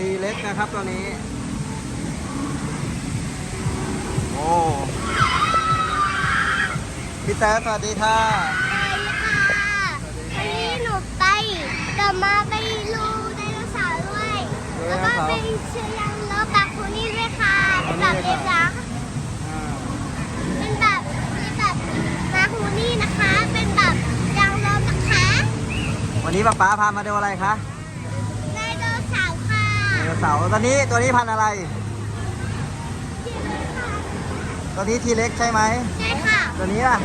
ทีเล็กนะครับตัวนี้ โอ้พี่แต่สวัสดีค่ะไปค่ะวันนี้หนูไปจะมาไปดูไดโนเสาร์ด้วย แล้วก็ไปเชื่อยังรถบักคูนี่ด้วยค่ะเป็นแบบเล็กนะอ่าเป็นแบบเป็นแบบมาคูนี่นะคะ เป็นแบบยางรถนะคะ วันนี้ป๊าป๊าพามาดูอะไรคะ นเสาร์ตัวนี้ตัวนี้พันธุ์อะไรที่นี่ค่ะตัวนี้ทีเล็กใช่ไหม ใช่ค่ะตัวนี้ล่ะ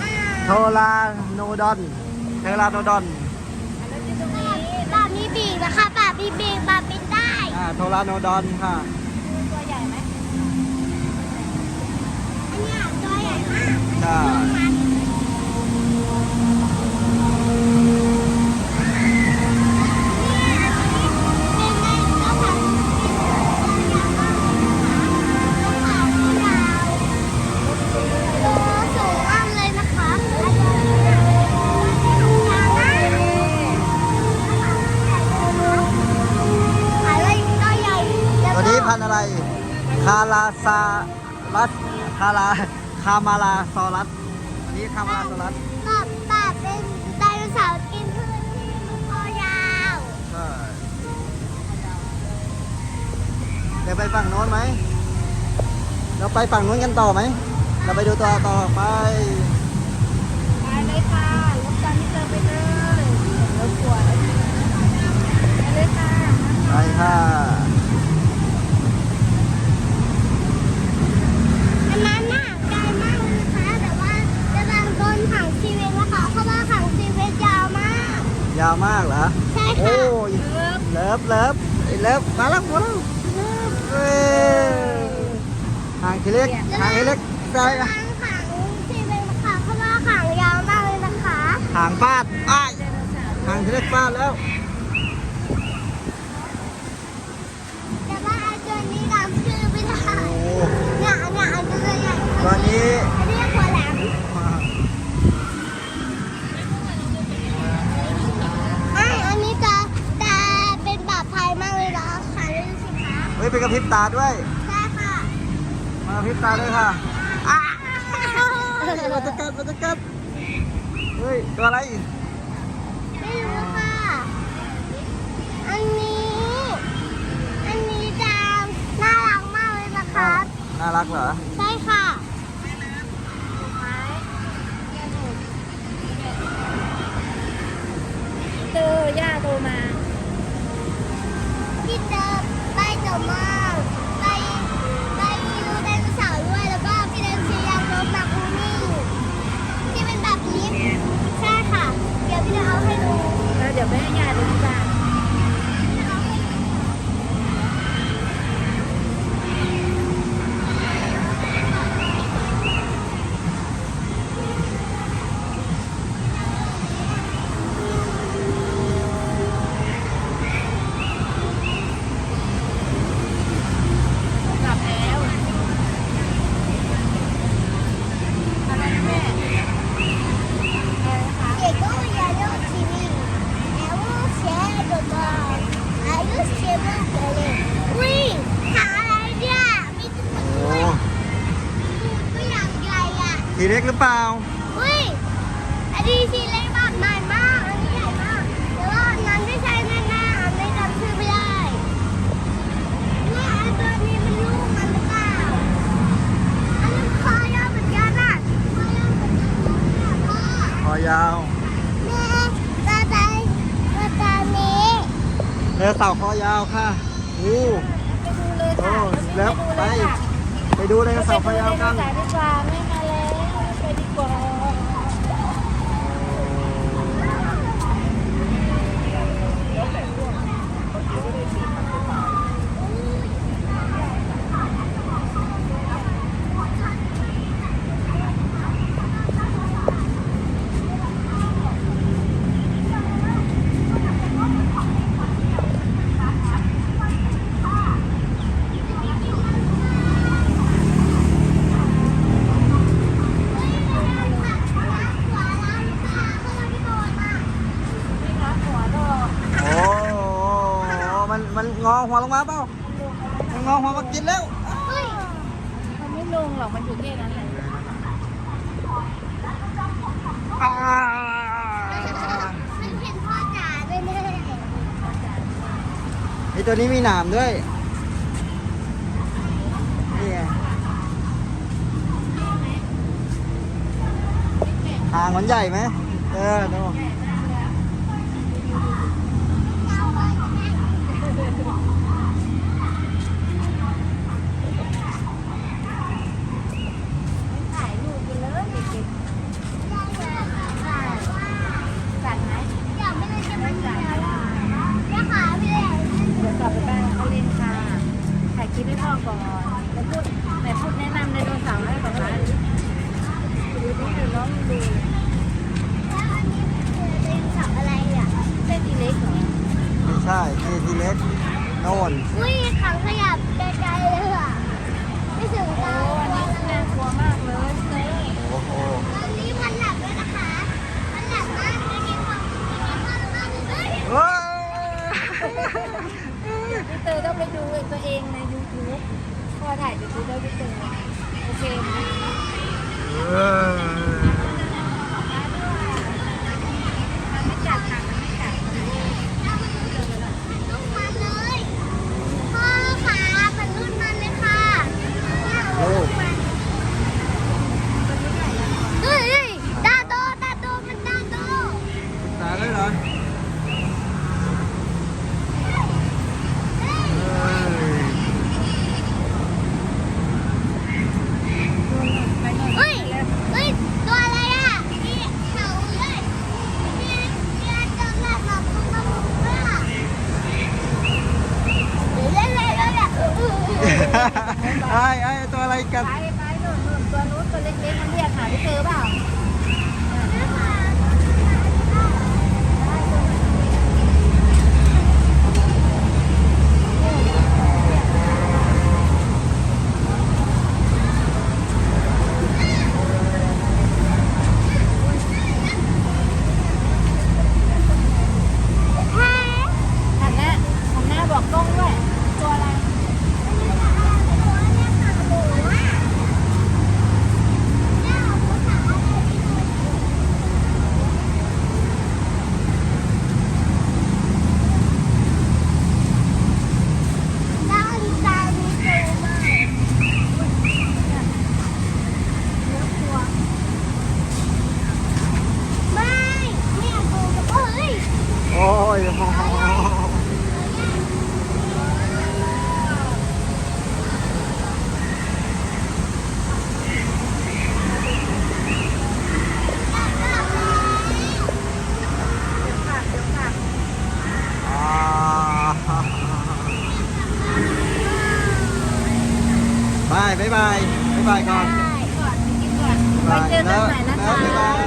อ่าโทราโนดอนเทราโนดอนแบบมีปีกนะคะแบบมีปีกแบบบินได้อ่าโทราโนดอนค่ะ ตัวใหญ่ไหมอันเนี้ยตัวใหญ่มากใช่ ซารัสคาราคามาราซอรัสอันนี้คามาราซอรัสแบบแบบเป็นไดโนเสาร์กินพืชที่มันคอยาวใช่เดี๋ยวไปฝั่งโน้นไหม เราไปฝั่งโน้นกันต่อไหม เราไปดูต่อต่อไป ไปเลยค่ะรถตอนนี้เจอไปเลยรถปวดไปเลยค่ะ ไปค่ะ อันนั้นน่ะไกลมากเลยนะคะแต่ว่าจะบางโดนขังชีวิตนะคะเพราะว่าขังชีวิตยาวมาก ยาวมากเหรอ ใช่โอ้ค่ะยเลิฟเลิฟไอ้เลิฟมาแล้วมาแล้วเว้ยห่างทีเล็กห่างทีเล็กได้จะอะบางขังชีวิตนะคะเพราะว่าขังยาวมากเลยนะคะห่างฟาดอ้ายห่างทีเล็กฟาดแล้ว ตัวนี้อันนี้หัวหลมไม่อันนี้จะจะเป็นแบบไทยมากเลยนะค่ะดูสิคะเฮ้ยเป็นกระพริบตาด้วยใช่ค่ะมากระพริบตาด้วยค่ะอ้ามันจะกัดมันจะกัดเฮ้ยตัวอะไรไม่รู้ค่ะ อันนี้ อันนี้จะน่ารักมากเลยนะคะน่ารักเหรอใช่ ทีเล็กหรือเปล่าเฮ้ยอันนี้ทีเล็กแบบใหญ่มาก อันนี้ใหญ่มากแต่ว่าอันนั้นไม่ใช่แน่ๆอันนี้จำชื่อไม่ได้เนี่ยไอ้ตัวนี้มันลูกมันหรือเปล่า อันนี้คอยาวเหมือนกันอะคอยาวเหมือนกันพ่อคอยาวแม่ตาใจตาตานี้เรือเต่าคอยาวค่ะโอ้ไปดูเลยโอ้ค่ะแล้วไป ไปดูเลยเต่าคอยาวกันไปดูไดโนเสาร์ดีกว่าไม่มาแล้วไปดีกว่า เมันงอ หัวลงมาเปล่ามันงอหัวมากินแล้วเฮ้ยมันไม่ลงหรอกมันอยู่แค่นั้นแหละอ่ามันเห็นพ่อจ๋าด้วยแน่ไอตัวนี้มีหนามด้วยนี่ไงหางมันใหญ่ไหมเออดู ถ่ายรูปไปเลยเด็กๆจัดไหม อยากไม่ได้จะไม่จ๋าจะขาไปเลย เดี๋ยวกลับไปบ้านเขาเล่นค่ะ ถ่ายคลิปให้พ่อ ก่อนแล้วพูดแต่พูดแนะนำไดโนเสาร์ให้ป๊าป๊าดูดูนี่ดูน้องดูแล้วอันนี้คือเป็นสับอะไรอะเส้นทีเล็กเหรอไม่ใช่นี่ทีเล็กโน่นอุ้ยขังขยับไกลๆเลยอะไม่ถึงโอ้ตาอันนี้น่ากลัวมากเลยเต้โอ้โหตอนนี้มันหลับด้วยนะคะมันหลับมากอันนี้ความอันนี้ความากเฮ้ยเฮ้ย พี่เตยต้องไปดูตัวเองใน YouTube พอถ่ายยูทูบแล้วพี่เตยโอเคไหม เออ มันไม่จัดค่ะมันไม่จัด ลูกมันเลยพ่อขามันรุ่นมันเลยค่ะเนี่ย โอ้ เฮ้ยเฮ้ยตาโตตาโตมันตาโต ตายเลยเหรอ เฮ้ย เอ้ย เฮ้ยเฮ้ยตัวอะไรอะนี่เขาเลยนี่นี่เจอแบบแบบมันมันมันอะเล่นเล่นเล่นเล่น ไอ้ไอ้ตัวอะไรกัน ไปไปหนุนหนุนตัวนู้นตัวเล็กๆมันเรียกหาพี่เจอเปล่า หันหน้าหันหน้าบอกกล้องด้วย ตัวอะไร ด้านซ้ายมีตัวมาก เนื้อตัว ไม่ไม่อยากดูกับเฮ้ย โอ้ยโอ้โห ผักเดี๋ยวผัก อ่าบายบายบายบายบายก่อน ก่อนกินก่อน ไปเจอกันใหม่นะคะ